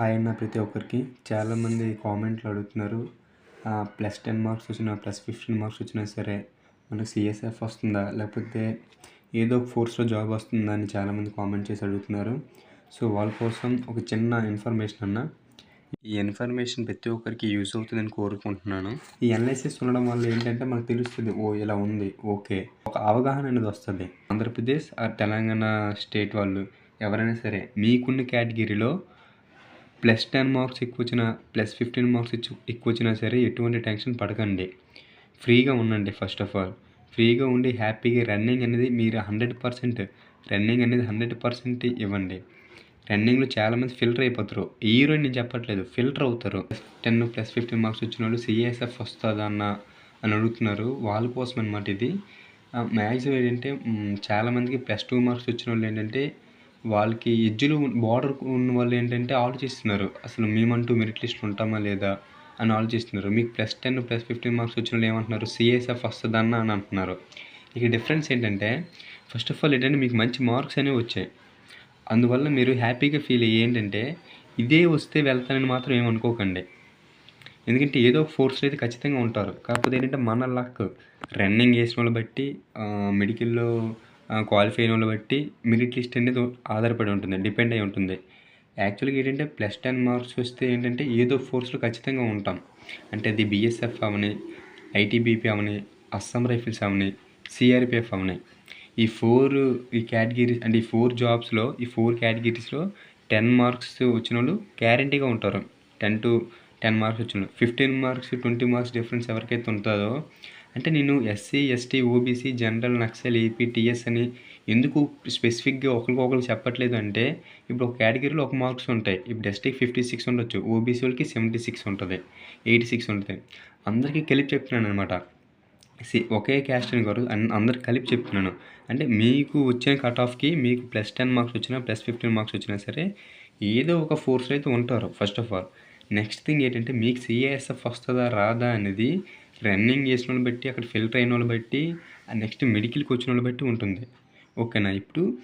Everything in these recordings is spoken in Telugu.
హాయ్ అన్న ప్రతి ఒక్కరికి చాలామంది కామెంట్లు అడుగుతున్నారు. ప్లస్ టెన్ మార్క్స్ వచ్చినా ప్లస్ ఫిఫ్టీన్ మార్క్స్ వచ్చినా సరే మనకు సిఎస్ఎఫ్ వస్తుందా? లేకపోతే ఏదో ఒక ఫోర్స్లో జాబ్ వస్తుందా అని చాలామంది కామెంట్ చేసి అడుగుతున్నారు. సో వాళ్ళ కోసం ఒక చిన్న ఇన్ఫర్మేషన్ అన్న. ఈ ఇన్ఫర్మేషన్ ప్రతి ఒక్కరికి యూజ్ అవుతుందని కోరుకుంటున్నాను. ఈ ఎన్ఐసిస్ ఉండడం వల్ల ఏంటంటే మనకు తెలుస్తుంది ఓ ఇలా ఉంది ఓకే. ఒక అవగాహన అనేది వస్తుంది. ఆంధ్రప్రదేశ్ ఆ తెలంగాణ స్టేట్ వాళ్ళు ఎవరైనా సరే మీకున్న కేటగిరీలో ప్లస్ టెన్ మార్క్స్ ఎక్కువ వచ్చినా ప్లస్ ఫిఫ్టీన్ మార్క్స్ ఎక్కువ వచ్చినా సరే ఎటువంటి టెన్షన్ పడకండి. ఫ్రీగా ఉండండి ఫస్ట్ ఆఫ్ ఆల్. ఫ్రీగా ఉండి హ్యాపీగా రన్నింగ్ అనేది మీరు హండ్రెడ్ పర్సెంట్ రన్నింగ్ అనేది హండ్రెడ్ పర్సెంట్ ఇవ్వండి. రన్నింగ్లో చాలామంది ఫిల్టర్ అయిపోతారు. ఈ రోజు నేను చెప్పట్లేదు ఫిల్టర్ అవుతారు. టెన్ ప్లస్ ఫిఫ్టీన్ మార్క్స్ వచ్చిన వాళ్ళు సిఎస్ఎఫ్ వస్తుందా అన్న అని అడుగుతున్నారు. వాళ్ళ కోసం అనమాట ఇది మ్యాక్సిమం ఏంటంటే చాలామందికి ప్లస్ టూ మార్క్స్ వచ్చిన వాళ్ళు ఏంటంటే వాళ్ళకి ఎడ్జ్లో బార్డర్ ఉన్న వాళ్ళు ఏంటంటే ఆలోచిస్తున్నారు. అసలు మేమంటూ మెరిట్ లిస్ట్ ఉంటామా లేదా అని ఆలోచిస్తున్నారు. మీకు plus ten plus fifteen marks వచ్చిన వాళ్ళు ఏమంటున్నారు? సిఎస్ఎఫ్ వస్తుందన్న అని అంటున్నారు. ఇక డిఫరెన్స్ ఏంటంటే ఫస్ట్ ఆఫ్ ఆల్ ఏంటంటే మీకు మంచి మార్క్స్ అనేవి వచ్చాయి. అందువల్ల మీరు హ్యాపీగా ఫీల్ అయ్యి ఏంటంటే ఇదే వస్తే వెళ్తానని మాత్రం ఏమనుకోకండి ఎందుకంటే ఏదో ఒక ఫోర్స్లో అయితే ఖచ్చితంగా ఉంటారు. కాకపోతే ఏంటంటే మన లక్ రన్నింగ్ చేసిన వాళ్ళు బట్టి మెడికల్లో క్వాలిఫై అయిన బట్టి మెరిట్ లిస్ట్ అనేది ఆధారపడి ఉంటుంది డిపెండ్ అయి ఉంటుంది. యాక్చువల్గా ఏంటంటే ప్లస్ టెన్ మార్క్స్ వస్తే ఏంటంటే ఏదో ఫోర్స్లో ఖచ్చితంగా ఉంటాం. అంటే అది బిఎస్ఎఫ్ అవని ఐటీబీపీ అవని అస్సాం రైఫిల్స్ అవని సిఆర్పిఎఫ్ అవని. ఈ ఫోర్ ఈ కేటగిరీస్ అంటే ఈ ఫోర్ జాబ్స్లో ఈ ఫోర్ కేటగిరీస్లో టెన్ మార్క్స్ వచ్చిన వాళ్ళు గ్యారంటీగా ఉంటారు. టెన్ టు టెన్ మార్క్స్ వచ్చిన fifteen marks twenty marks difference ఎవరికైతే ఉంటుందో అంటే నేను SC ST OBC general Naxal AP TS అని ఎందుకు స్పెసిఫిక్గా ఒకరికొకరు చెప్పట్లేదు అంటే ఇప్పుడు ఒక కేటగిరీలో ఒక మార్క్స్ ఉంటాయి. ఇప్పుడు ఎస్టీకి ఫిఫ్టీ సిక్స్ ఉండొచ్చు ఓబీసీ వాళ్ళకి సెవెంటీ సిక్స్ ఉంటుంది ఎయిటీ సిక్స్ ఉంటుంది. అందరికీ కలిపి చెప్తున్నాను అనమాట సి ఒకే క్యాస్ట్ అని కాదు అన్- కలిపి చెప్తున్నాను. అంటే మీకు వచ్చిన కట్ ఆఫ్కి మీకు ప్లస్ టెన్ మార్క్స్ వచ్చినా ప్లస్ ఫిఫ్టీన్ మార్క్స్ వచ్చినా సరే ఏదో ఒక ఫోర్స్లో అయితే ఉంటారు first of all next thing ఏంటంటే మీకు సిఏఎస్ఎఫ్ వస్తుందా రాదా అనేది రన్నింగ్ చేసిన వాళ్ళని బట్టి అక్కడ ఫిల్టర్ అయిన వాళ్ళని బట్టి నెక్స్ట్ మెడికల్కి వచ్చిన వాళ్ళని బట్టి ఉంటుంది. ఓకేనా? ఇప్పుడు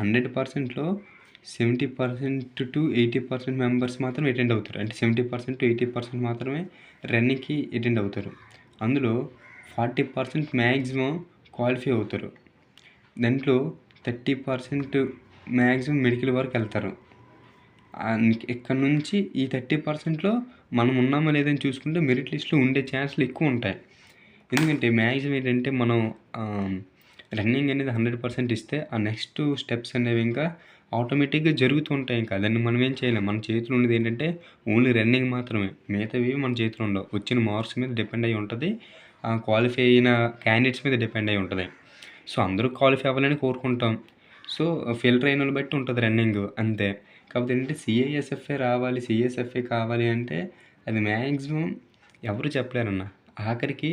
హండ్రెడ్ పర్సెంట్లో seventy percent to eighty percent members మాత్రం అటెండ్ అవుతారు. అంటే seventy percent to eighty percent మాత్రమే రన్నింగ్కి అటెండ్ అవుతారు. అందులో ఫార్టీ పర్సెంట్ మ్యాక్సిమం క్వాలిఫై అవుతారు. దాంట్లో థర్టీ పర్సెంట్ మ్యాక్సిమం మెడికల్ వరకు వెళ్తారు. ఇక్కడ నుంచి ఈ థర్టీ పర్సెంట్లో మనం ఉన్నామా లేదని చూసుకుంటే మెరిట్ లిస్ట్లో ఉండే ఛాన్స్లు ఎక్కువ ఉంటాయి. ఎందుకంటే మ్యాక్సిమం ఏంటంటే మనం రన్నింగ్ అనేది హండ్రెడ్ పర్సెంట్ ఇస్తే ఆ నెక్స్ట్ స్టెప్స్ అనేవి ఇంకా ఆటోమేటిక్గా జరుగుతూ ఉంటాయి ఇంకా. దాన్ని మనం ఏం చేయలేం. మన చేతిలో ఉన్నది ఏంటంటే ఓన్లీ రన్నింగ్ మాత్రమే. మిగతావి మన చేతిలో ఉండవు. వచ్చిన మార్క్స్ మీద డిపెండ్ అయి ఉంటుంది. క్వాలిఫై అయిన క్యాండిడేట్స్ మీద డిపెండ్ అయి ఉంటుంది. సో అందరూ క్వాలిఫై అవ్వాలని కోరుకుంటాం. సో ఫిల్టర్ అయిన వాళ్ళు బట్టి ఉంటుంది రన్నింగ్ అంతే. కాకపోతే ఏంటంటే సిఐఎస్ఎఫ్ఏ రావాలి సిఎస్ఎఫ్ఏ కావాలి అంటే అది మ్యాక్సిమం ఎవరు చెప్పలేరన్న. ఆఖరికి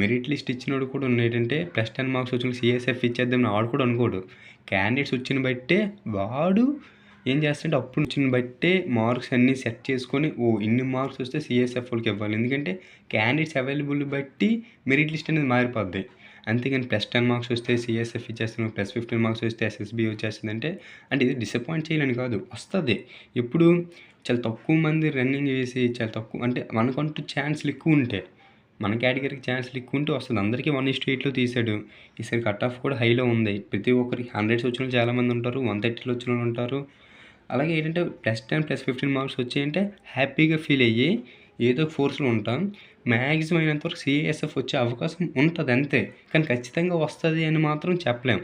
మెరిట్ లిస్ట్ ఇచ్చినోడు కూడా ఏంటంటే ప్లస్ టెన్ మార్క్స్ వచ్చిన సిఎస్ఎఫ్ ఇచ్చేద్దాం ఆడు కూడా అనుకోడు. క్యాండిడేట్స్ వచ్చిన బట్టే వాడు ఏం చేస్తుంటే అప్పుడు వచ్చిన బట్టే మార్క్స్ అన్నీ సెట్ చేసుకొని ఓ ఇన్ని మార్క్స్ వస్తే సిఎస్ఎఫ్ వాళ్ళకి ఇవ్వాలి. ఎందుకంటే క్యాండిడేట్స్ అవైలబుల్ బట్టి మెరిట్ లిస్ట్ అనేది మారిపోద్ది. అంతేగాని ప్లస్ టెన్ మార్క్స్ వస్తే సిఎస్ఎఫ్ ఇచ్చేస్తాను ప్లస్ ఫిఫ్టీన్ మార్క్స్ వస్తే ఎస్ఎస్బి వచ్చేస్తుంది అంటే ఇది డిసప్పాయింట్ చేయాలని కాదు వస్తుంది. ఇప్పుడు చాలా తక్కువ మంది రన్నింగ్ చేసి చాలా తక్కువ అంటే మనకంటూ ఛాన్స్లు ఎక్కువ ఉంటాయి మన కేటగిరీకి ఛాన్స్లు ఎక్కువ ఉంటే వస్తుంది. అందరికీ వన్ ఇస్ట్ ఎయిట్లో తీసాడు. ఈసారి కట్ ఆఫ్ కూడా హైలో ఉంది. ప్రతి ఒక్కరికి హండ్రెడ్స్ వచ్చిన వాళ్ళు చాలామంది ఉంటారు వన్ థర్టీలో వచ్చిన వాళ్ళు ఉంటారు. అలాగే ఏంటంటే plus ten plus fifteen marks వచ్చాయంటే హ్యాపీగా ఫీల్ అయ్యి ఏదో ఫోర్స్లో ఉంటాం. మ్యాక్సిమం అయినంతవరకు సిఎస్ఎఫ్ వచ్చే అవకాశం ఉంటుంది అంతే. కానీ ఖచ్చితంగా వస్తుంది అని మాత్రం చెప్పలేం.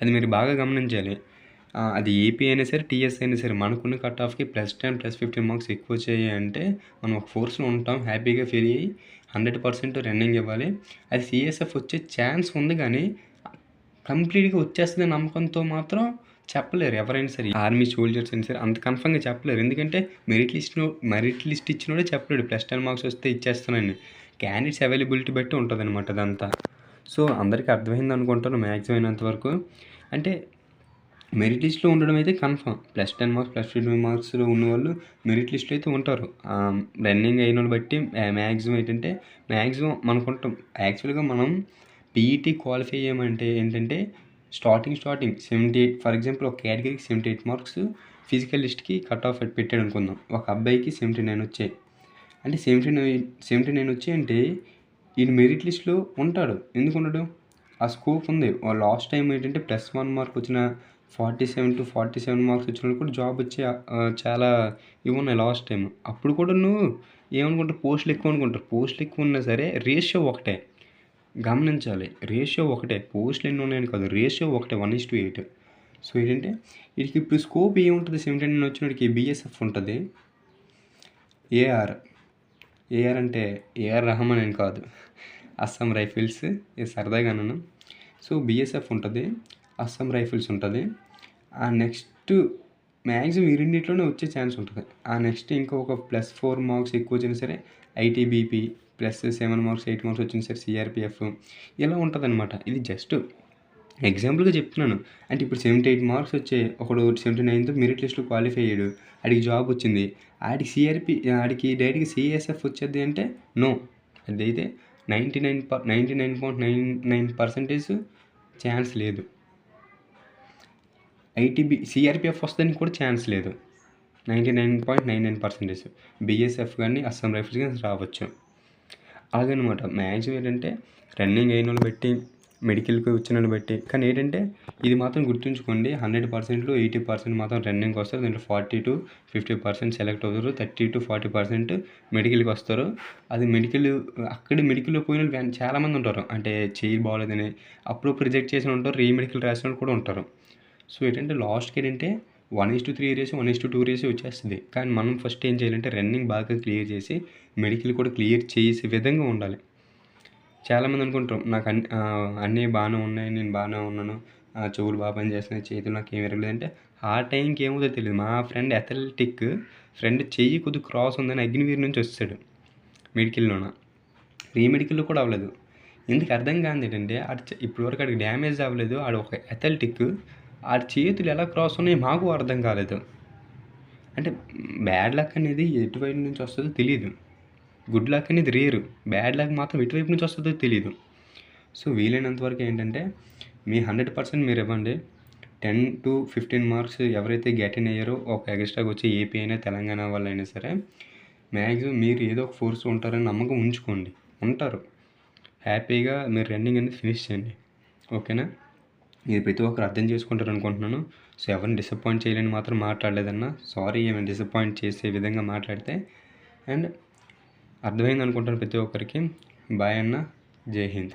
అది మీరు బాగా గమనించాలి. అది ఏపీ అయినా సరే టీఎస్ అయినా సరే మనకున్న cut ఆఫ్కి plus ten plus fifteen marks ఎక్కువ చేయి అంటే మనం ఒక ఫోర్స్లో ఉంటాం హ్యాపీగా ఫీల్ అయ్యి హండ్రెడ్ పర్సెంట్ రన్నింగ్ ఇవ్వాలి. అది సిఎస్ఎఫ్ వచ్చే ఛాన్స్ ఉంది కానీ కంప్లీట్గా వచ్చేస్తుంది నమ్మకంతో మాత్రం చెప్పలేరు. ఎవరైనా సరే ఆర్మీ సోల్జర్స్ అయినా సరే అంత కన్ఫర్మ్గా చెప్పలేరు. ఎందుకంటే మెరిట్ లిస్ట్ మెరిట్ లిస్ట్ ఇచ్చినోడే చెప్పలేడు. ప్లస్ టెన్ మార్క్స్ వస్తే ఇచ్చేస్తానని. క్యాండిడేట్స్ అవైలబిలిటీ బట్టి ఉంటుంది అనమాట అదంతా. సో అందరికీ అర్థమైంది అనుకుంటాను మ్యాక్సిమం అయినంత వరకు. అంటే మెరిట్ లిస్ట్లో ఉండడం అయితే confirm plus ten marks plus fifteen మార్క్స్లో ఉన్న వాళ్ళు మెరిట్ లిస్ట్లో అయితే ఉంటారు. రన్నింగ్ అయిన వాళ్ళు బట్టి మ్యాక్సిమం ఏంటంటే మ్యాక్సిమం మనకుంటాం. యాక్చువల్గా మనం పీఈటీ క్వాలిఫై చేయమంటే ఏంటంటే starting starting seventy eight for example ఒక కేటగిరీకి సెవెంటీ ఎయిట్ మార్క్స్ ఫిజికల్ లిస్ట్కి కట్ ఆఫ్ పెట్టాడు అనుకుందాం. ఒక అబ్బాయికి సెవెంటీ నైన్ వచ్చాయి. అంటే సెవెంటీ నైన్ సెవెంటీ నైన్ వచ్చాయి అంటే ఈయన మెరిట్ లిస్ట్లో ఉంటాడు. ఎందుకు ఉండడు? ఆ స్కోప్ ఉంది. లాస్ట్ టైం ఏంటంటే ప్లస్ వన్ మార్క్ వచ్చిన forty seven to forty seven marks వచ్చిన కూడా జాబ్ వచ్చే చాలా ఇవి ఉన్నాయి లాస్ట్ టైం అప్పుడు కూడా నువ్వు ఏమనుకుంటారు పోస్టులు ఎక్కువ అనుకుంటారు. పోస్టులు ఎక్కువ ఉన్నా సరే రేషియో ఒకటే. గమనించాలి. రేషియో ఒకటే పోస్టులు ఎన్ని ఉన్నాయని కాదు. రేషియో ఒకటే one is to eight. So ఏంటంటే వీడికి ఇప్పుడు స్కోప్ ఏముంటుంది సెవెంటీ నైన్ వచ్చినడికి బీఎస్ఎఫ్ ఉంటుంది? ఏఆర్. ఏఆర్ అంటే ఏఆర్ రహమాన్ అని కాదు. అస్సాం రైఫిల్స్. ఇది సరదాగా సో బీఎస్ఎఫ్ ఉంటుంది. అస్సాం రైఫిల్స్ ఉంటుంది. ఆ నెక్స్ట్ మ్యాక్సిమం ఈ రెండింటిలోనే వచ్చే ఛాన్స్ ఉంటుంది. ఆ నెక్స్ట్ ఇంకొక ప్లస్ ఫోర్ మార్క్స్ ఎక్కువ వచ్చినా సరే ITBP plus seven marks eight marks వచ్చిన సార్ సిఆర్పిఎఫ్ ఇలా ఉంటుంది అనమాట ఇది జస్ట్ ఎగ్జాంపుల్గా చెప్తున్నాను. అంటే ఇప్పుడు సెవెంటీ ఎయిట్ మార్క్స్ వచ్చే ఒకడు సెవెంటీ నైన్త్ మెరిట్ లిస్ట్లో క్వాలిఫై అయ్యాడు. ఆడికి జాబ్ వచ్చింది. ఆడికి సిఆర్పి ఆడికి డైరెక్ట్గా సిఎస్ఎఫ్ వచ్చేది అంటే నో అదైతే నైంటీ నైన్ ప ninety nine point nine nine percentage chance లేదు ఐటీబీ సిఆర్పిఎఫ్ వస్తుందని కూడా ఛాన్స్ లేదు. Ninety nine point nine nine percentage BSF కానీ అస్సాం రైఫిల్స్ కానీ రావచ్చు. అలాగనమాట మ్యాక్సిమం ఏంటంటే రన్నింగ్ అయిన వాళ్ళు బట్టి మెడికల్కి వచ్చిన వాళ్ళు బట్టి. కానీ ఏంటంటే ఇది మాత్రం గుర్తుంచుకోండి. హండ్రెడ్ పర్సెంట్లో ఎయిటీ పర్సెంట్ మాత్రం రన్నింగ్కి వస్తారు. దీంట్లో forty to fifty percent select అవుతారు. థర్టీ టు ఫార్టీ పర్సెంట్ మెడికల్కి వస్తారు. అది మెడికల్ అక్కడ మెడికల్లో పోయిన వాళ్ళు చాలామంది ఉంటారు. అంటే చెయ్యి బాగోలేదని అప్పుడప్పుడు రిజెక్ట్ చేసిన ఉంటారు. రీ మెడికల్ రాసిన వాళ్ళు కూడా ఉంటారు. సో ఏంటంటే లాస్ట్కి ఏంటంటే వన్ ఇస్ టు త్రీ రేసి వన్ ఇస్ టు టూ రేసి వచ్చేస్తుంది. కానీ మనం ఫస్ట్ ఏం చేయాలంటే రన్నింగ్ బాగా క్లియర్ చేసి మెడికల్ కూడా క్లియర్ చేసే విధంగా ఉండాలి. చాలామంది అనుకుంటారు నాకు అన్ని అన్నీ బాగానే ఉన్నాయి నేను బాగానే ఉన్నాను ఆ, చెవులు బాగా పని చేస్తున్నాయి చేతులు నాకు ఏమి విరగలేదు అంటే ఆ టైంకి ఏమవుతుందో తెలియదు. మా ఫ్రెండ్ అథ్లెటిక్ ఫ్రెండ్ చెయ్యి కొద్ది క్రాస్ ఉందని అగ్నివీర్ నుంచి వచ్చాడు మెడికల్లోన. రీ మెడికల్లో కూడా అవ్వలేదు. ఎందుకు అర్థం కాదు ఏంటంటే అటు ఇప్పటివరకు అడికి డ్యామేజ్ అవ్వలేదు ఆడు ఒక అథ్లెటిక్ ఆ చేతులు ఎలా క్రాస్ ఉన్నాయి మాకు అర్థం కాలేదు. అంటే బ్యాడ్ లక్ అనేది ఎటువైపు నుంచి వస్తుందో తెలియదు గుడ్ లక్ అనేది రేరు బ్యాడ్ లక్ మాత్రం ఎటువైపు నుంచి వస్తుందో తెలియదు సో వీలైనంత వరకు ఏంటంటే మీ హండ్రెడ్ పర్సెంట్ మీరు ఇవ్వండి. టెన్ టు ఫిఫ్టీన్ మార్క్స్ ఎవరైతే గెట్ ఇన్ అయ్యారో ఒక ఎక్స్ట్రాగా వచ్చి ఏపీ అయినా తెలంగాణ వాళ్ళైనా సరే మ్యాక్సిమం మీరు ఏదో ఒక ఫోర్స్ ఉంటారని నమ్మకం ఉంచుకోండి. ఉంటారు. హ్యాపీగా మీరు రన్నింగ్ అనేది ఫినిష్ చేయండి. ఓకేనా ఇది ప్రతి ఒక్కరు అర్థం చేసుకుంటారు అనుకుంటున్నాను. సో ఎవరిని డిసప్పాయింట్ చేయలేని మాత్రం మాట్లాడలేదన్నా. సారీ ఏమైనా డిసప్పాయింట్ చేసే విధంగా మాట్లాడితే. అండ్ అర్థమైంది అనుకుంటాను ప్రతి ఒక్కరికి. బాయ్ అన్న. జై హింద్.